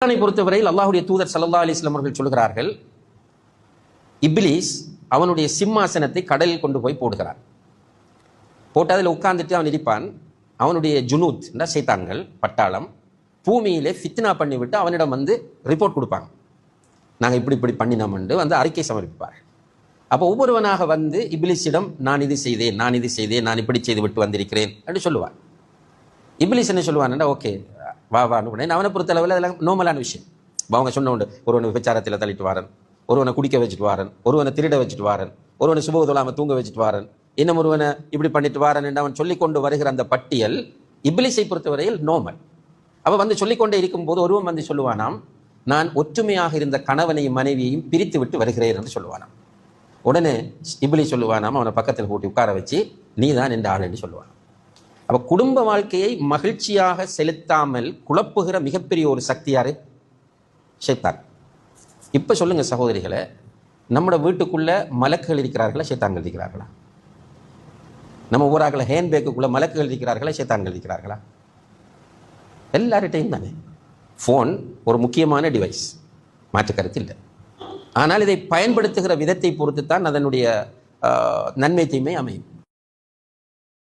ஷைத்தானை பொறுத்தவரையில் அல்லாஹுடைய தூதர் சல்லா அலைஹி அவர்கள் சொல்கிறார்கள் இப்லீஸ் அவனுடைய சிம்மாசனத்தை கடலில் கொண்டு போய் போடுகிறான் போட்டு அதில் உட்கார்ந்துட்டு அவன் இருப்பான் அவனுடைய ஜுனூத் என்ற சைத்தான்கள் பட்டாளம் பூமியிலே ஃபித்னா பண்ணிவிட்டு அவனிடம் வந்து ரிப்போர்ட் கொடுப்பாங்க. நாங்கள் இப்படி இப்படி பண்ணினோம்னு வந்து அறிக்கை சமர்ப்பிப்பார். அப்போ ஒவ்வொருவனாக வந்து இப்லிஸிடம் நான் இது செய்தேன் நான் இது செய்தேன் நான் இப்படி செய்து விட்டு வந்திருக்கிறேன் என்று சொல்லுவான் இப்லீஸ் என்ன சொல்லுவான்னா ஓகே வா வான்னு உடனே அவனை பொறுத்தளவில் அதெல்லாம் நோமலான விஷயம். அவங்க சொன்ன உண்டு. ஒருவனை விபச்சாரத்தில் தள்ளிட்டு வாரன். ஒருவனை குடிக்க வச்சுட்டு வாரன். ஒருவனை திருட வச்சுட்டு வாரன். ஒருவனை சுப தூங்க வச்சுட்டு வாரன். இன்னும் ஒருவனை இப்படி பண்ணிட்டு வாரன் என்று அவன் சொல்லிக் கொண்டு வருகிற அந்த பட்டியல் இப்லீஸை பொறுத்தவரையில் நோமல் அவன் வந்து சொல்லிக்கொண்டே இருக்கும்போது ஒருவன் வந்து சொல்லுவானாம் நான் ஒற்றுமையாக இருந்த கணவனையும் மனைவியையும் பிரித்து விட்டு வருகிறேன் என்று சொல்லுவானாம். உடனே இப்லி சொல்லுவானாம் அவனை பக்கத்தில் கூட்டி உட்கார வச்சு நீ தான் என்ற ஆள் என்று சொல்லுவான் அப்ப குடும்ப வாழ்க்கையை மகிழ்ச்சியாக செலுத்தாமல் குழப்புகிற மிகப்பெரிய ஒரு சக்தி யாரு? ஷைத்தான். இப்ப சொல்லுங்க சகோதரிகளை நம்மளோட வீட்டுக்குள்ள மலக்குகள் இருக்கிறார்களா சேத்தான்கள் இருக்கிறார்களா? நம்ம ஊராக்கள ஹேண்ட் மலக்குகள் இருக்கிறார்களா சேத்தான்கள் இருக்கிறார்களா? எல்லார்கிட்டையும் தானே. ஃபோன் ஒரு முக்கியமான டிவைஸ் மாற்று கருத்து இல்லை. ஆனால் இதை பயன்படுத்துகிற விதத்தை பொறுத்து தான் அதனுடைய நன்மை தீமை அமையும்.